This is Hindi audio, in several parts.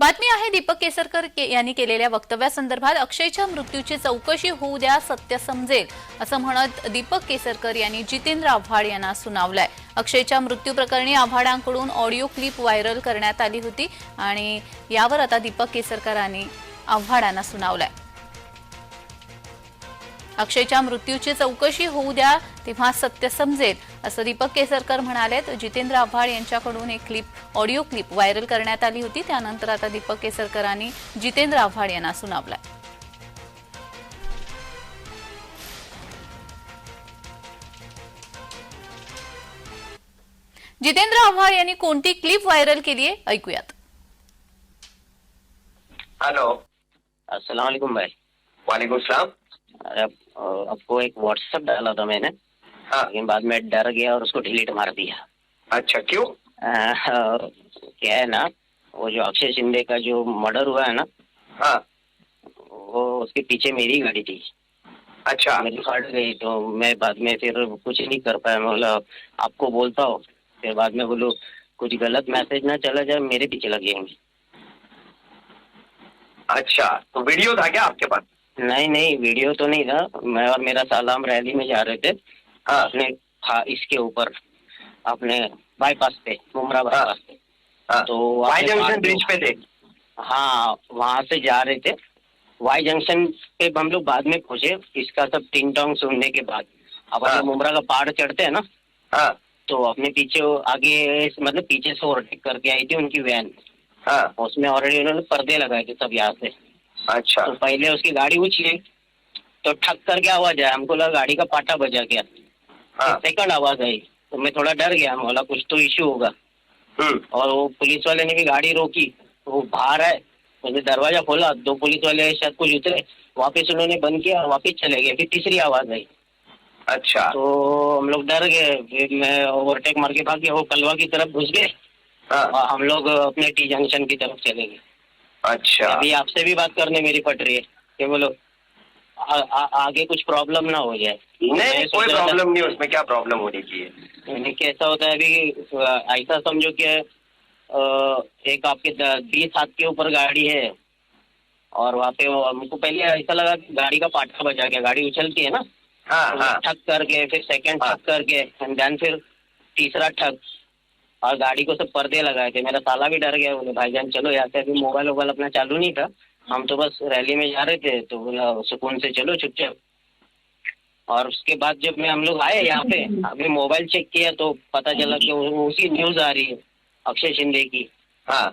बातमी आहे दीपक केसरकर के- यांनी केलेल्या वक्तव्यासंदर्भात अक्षयच्या मृत्यूची चौकशी होऊ द्या सत्य समजेल असं म्हणत दीपक केसरकर यांनी जितेंद्र आव्हाड यांना सुनावलाय. अक्षयच्या मृत्यू प्रकरणी आव्हाडांकडून ऑडिओ क्लिप व्हायरल करण्यात आली होती आणि यावर आता दीपक केसरकरांनी आव्हाडांना सुनावलाय. अक्षयच्या मृत्यूची चौकशी होऊ द्या तेव्हा सत्य समजेल असं दीपक केसरकर म्हणालेत. जितेंद्र आव्हाड यांच्याकडून एक क्लिप ऑडिओ क्लिप व्हायरल करण्यात आली होती. त्यानंतर आता दीपक केसरकरांनी जितेंद्र आव्हाड यांना सुनावलाय. जितेंद्र आव्हाड यांनी कोणती क्लिप व्हायरल केली आहे? ऐकूयात. हॅलो. अस्सलाम भाई. वालेकुम सलाम. आपको एक व्हाट्सएप डाला था मैंने। हाँ। लेकिन बाद में डर गया और उसको डिलीट मार दिया। अच्छा क्यों? क्या है ना वो जो अक्षय शिंदे का जो मर्डर हुआ है ना हाँ। वो उसके पीछे मेरी गाड़ी थी। अच्छा। मेरी फट गई तो मैं बाद में फिर कुछ नहीं कर पाया। मैं बोला आपको बोलता हूँ। फिर बाद में बोलो कुछ गलत मैसेज ना चला जाए मेरे पीछे लगे अच्छा तो वीडियो था क्या आपके पास? नहीं नहीं वीडियो तो नहीं था। मैं और मेरा सालाम रैली में जा रहे थे। हाँ। अपने हाँ इसके ऊपर अपने बाईपास पे मुमरा बाईपास पे। हाँ। तो वाई जंक्शन ब्रिज पे थे। हाँ वहाँ से जा रहे थे। वाई जंक्शन पे हम लोग बाद में पहुँचे। इसका सब टिंग टोंग सुनने के बाद। अब हम हाँ। मुमरा का पहाड़ चढ़ते हैं ना। हाँ। तो अपने पीछे आगे मतलब पीछे से ओवरटेक करके आई थी उनकी वैन। हाँ। उसमें ऑलरेडी उन्होंने पर्दे लगाए थे सब यहाँ से। अच्छा। तो पहले उसकी गाड़ी उछली तो ठक करके आवाज़ आया हमको लगा गाड़ी का पाटा बजा गया। हाँ। सेकंड आवाज़ आई तो मैं थोड़ा डर गया बोला कुछ तो इश्यू होगा। हम्म। और वो पुलिस वाले ने भी गाड़ी रोकी तो वो बाहर आए मैंने दरवाज़ा खोला दो पुलिस वाले शायद कुछ उतरे वापस उन्होंने बंद किया और वापस चले गए फिर तीसरी आवाज़ आई। अच्छा। तो हम लोग डर गए फिर मैं ओवरटेक मार के भाग गया वो कलवा की तरफ़ घुस गए हाँ। और हम लोग अपने टी जंक्शन की तरफ़ चले गए। अच्छा। अभी आपसे भी बात करने मेरी पट रही है कि बोलो आ, आ, आगे कुछ प्रॉब्लम ना हो जाए। नहीं कोई प्रॉब्लम नहीं उसमें क्या प्रॉब्लम होनी चाहिए यानी कैसा होता है अभी ऐसा समझो कि एक आपके बीस हाथ के ऊपर गाड़ी है और वहाँ पे हमको पहले ऐसा लगा कि गाड़ी का पाटा बजा गया गाड़ी उछलती है ना? हाँ हाँ। ठक करके फिर सेकंड हाँ। ठक करके एंड देन फिर तीसरा ठक। और गाड़ी को सब पर्दे लगाए थे। मेरा साला भी डर गया बोले भाईजान चलो यहाँ से अभी मोबाइल वोबाइल अपना चालू नहीं था। हम तो बस रैली में जा रहे थे तो बोला सुकून से चलो चुपचाप। और उसके बाद जब मैं हम लोग आए यहाँ पे अभी मोबाइल चेक किया तो पता चला कि उसी न्यूज़ आ रही है अक्षय शिंदे की। हाँ।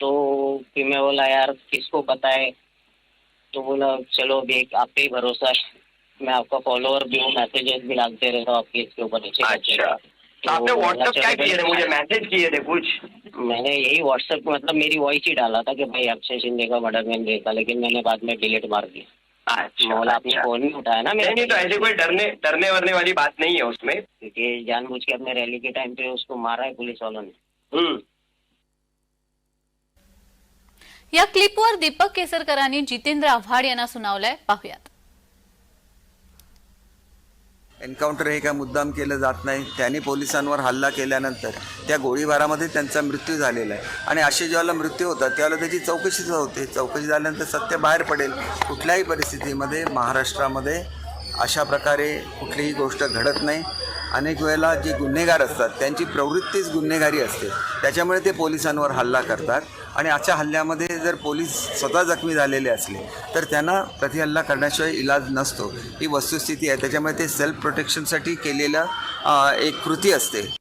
तो फिर मैं बोला यार किसको पता है? तो बोला चलो अभी आप पे ही भरोसा मैं आपका फॉलोअर भी हूँ मैसेजेस भी डालते रहता हूँ आपके इसके ऊपर। अच्छा तो आपने व्हाट्सएप क्या किए थे मुझे मैसेज किए थे कुछ। मैंने यही व्हाट्सएप मतलब मेरी वॉइस ही डाला था कि भाई अक्षय शिंदे का मर्डर मैंने देखा लेकिन मैंने बाद में डिलीट मार दिया। अच्छा बोला आपने फोन नहीं उठाया ना नहीं तो ऐसे कोई डरने डरने वरने वाली बात नहीं है उसमें। क्योंकि जानबूझ के अपने रैली के टाइम पे उसको मारा है पुलिस वालों ने। हम्म। या क्लिपवर दीपक केसरकरांनी जितेंद्र आव्हाड यांना सुनावलंय पाहुयात. एन्काउंटर हे काय मुद्दाम केलं जात नाही. त्यांनी पोलिसांवर हल्ला केल्यानंतर त्या गोळीबारामध्ये त्यांचा मृत्यू झालेला आहे. आणि असे ज्यावेळेला मृत्यू होतात त्यावेळेला त्याची चौकशी होते. चौकशी झाल्यानंतर सत्य बाहेर पडेल. कुठल्याही परिस्थितीमध्ये महाराष्ट्रामध्ये अशा प्रकारे कुठलीही गोष्ट घडत नाही. अनेक वेळेला जे गुन्हेगार असतात त्यांची प्रवृत्तीच गुन्हेगारी असते. त्याच्यामुळे ते पोलिसांवर हल्ला करतात. आणि अशा हल्ल्यामध्ये जर पोलीस स्वतः जखमी झालेले असले तर त्यांना प्रतिहल्ला करण्याशिवाय इलाज नसतो. ही वस्तुस्थिती आहे. त्याच्यामुळे ते सेल्फ प्रोटेक्शनसाठी केलेलं एक कृती असते.